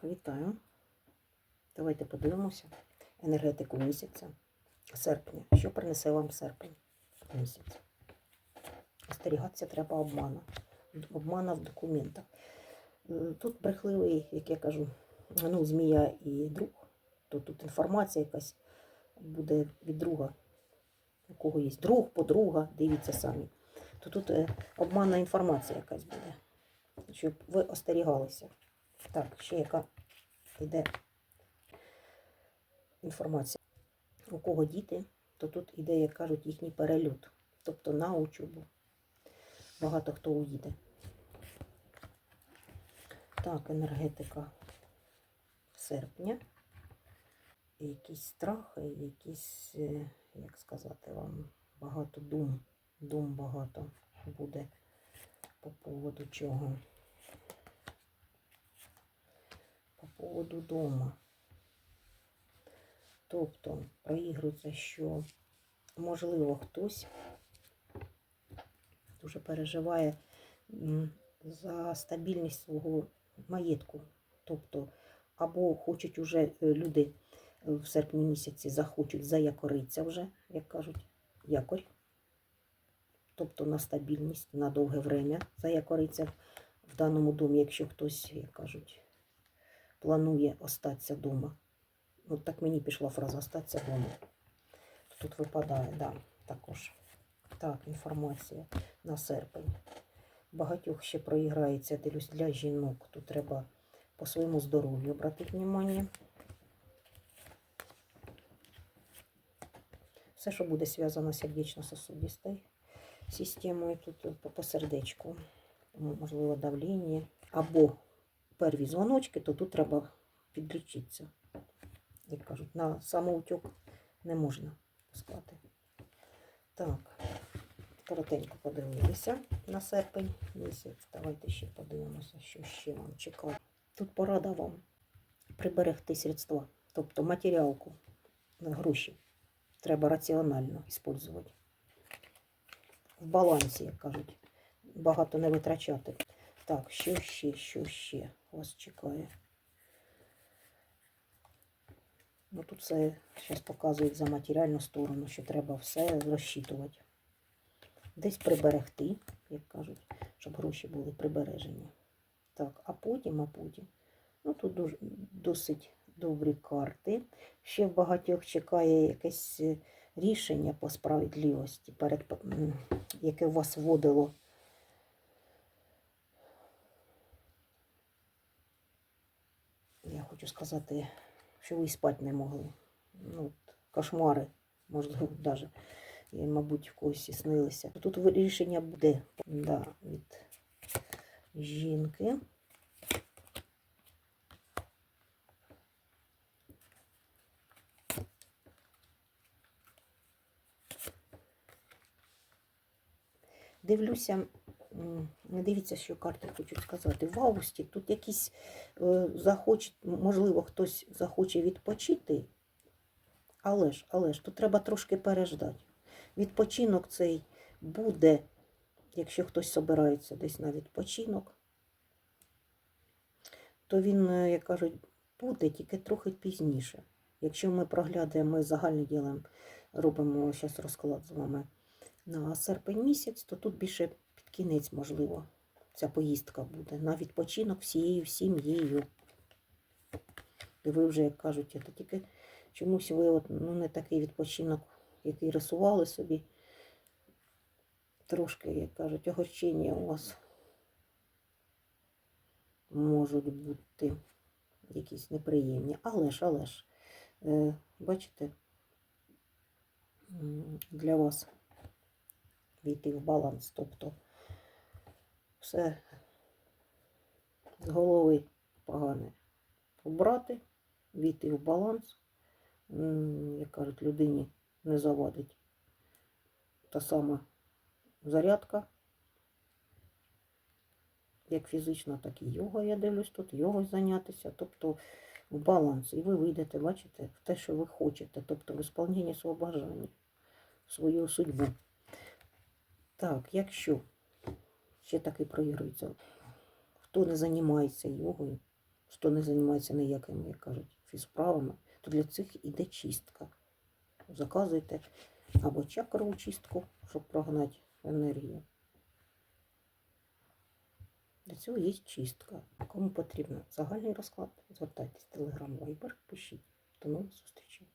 Так, вітаю. Давайте подивимося енергетику місяця серпня. Що принесе вам серпень місяць? Остерігатися треба обману. Обмана в документах. Е, Тут брехливий, як я кажу, ну, змія і друг, то тут інформація якась буде від друга. У кого є друг, подруга, дивіться самі. То тут е, обманна інформація якась буде, щоб ви остерігалися. Так, ще яка йде інформація. У кого діти, то тут іде, як кажуть, їхній перельот. Тобто на учобу. Багато хто уїде. Так, енергетика серпня. Якісь страхи, якісь, е, як сказати вам, багато дум. Дум багато буде по поводу чого. По поводу дома. Тобто проігрується, що можливо хтось дуже переживає за стабільність свого маєтку. Тобто, або хочуть уже е, люди в серпні місяці захочуть заякоритися вже, як кажуть, якорь. Тобто на стабільність, на довге время заякориться в даному домі, якщо хтось, як кажуть, планує остатися вдома. Ну, так мені пішла фраза остатися вдома. Тут випадає, да, також. Так, інформація на серпень. Багатьох ще проіграється, дивлюсь, для жінок. Тут треба по своєму здоров'ю обратити увагу. Все, що буде зв'язано з сердечно-сосудистою системою, тут по, сердечку, можливо, давлення. Або перві дзвоночки, то тут треба підлічитися. Як кажуть, на самоутюг не можна пускати. Так, коротенько подивилися на серпень місяць. Давайте ще подивимося, що ще вам чекає. Тут порада вам приберегти средства, тобто матеріалку, гроші. Треба раціонально використовувати. В балансі, як кажуть, багато не витрачати. Так, що ще, що ще вас чекає? Ну, тут все зараз показують за матеріальну сторону, що треба все розчитувати. Десь приберегти, як кажуть, щоб гроші були прибережені. Так, а потім, а потім. Ну, тут досить добрі карти. Ще в багатьох чекає якесь е, рішення по справедливості, перед, яке вас вводило. Я хочу сказати, що ви спати не могли. Ну, кошмари, можливо, навіть. І, мабуть, в когось і снилися. Тут рішення буде да, від жінки. Дивлюся, дивіться, що карти хочуть сказати. В августі тут якісь е, захоче, можливо, хтось захоче відпочити, але ж, але ж, тут треба трошки переждати. Відпочинок цей буде, якщо хтось собирається десь на відпочинок, то він, е, як кажуть, буде тільки трохи пізніше. Якщо ми проглядаємо, ми загальне ділом робимо зараз розклад з вами на серпень місяць, то тут більше кінець, можливо, ця поїздка буде на відпочинок всією сім'єю. І ви вже, як кажуть, це тільки чомусь ви от, ну, не такий відпочинок, який рисували собі. Трошки, як кажуть, огорчення у вас можуть бути якісь неприємні. Але ж, але ж, е, бачите, для вас війти в баланс, тобто все. З голови погане побрати, війти в баланс, як кажуть, людині не завадить. Та сама зарядка, як фізична, так і йога, я дивлюсь тут, йогою зайнятися, тобто в баланс. І ви вийдете, бачите, в те, що ви хочете, тобто в ісполнення свого бажання, свою судьбу. Так, якщо ще таки проігрується, хто не займається йогою, хто не займається ніякими, як кажуть, фізправами, то для цих іде чистка. Заказуйте або чакрову чистку, щоб прогнати енергію. Для цього є чистка. Кому потрібно загальний розклад, звертайтесь в Telegram Viber, пишіть. До нових зустрічей.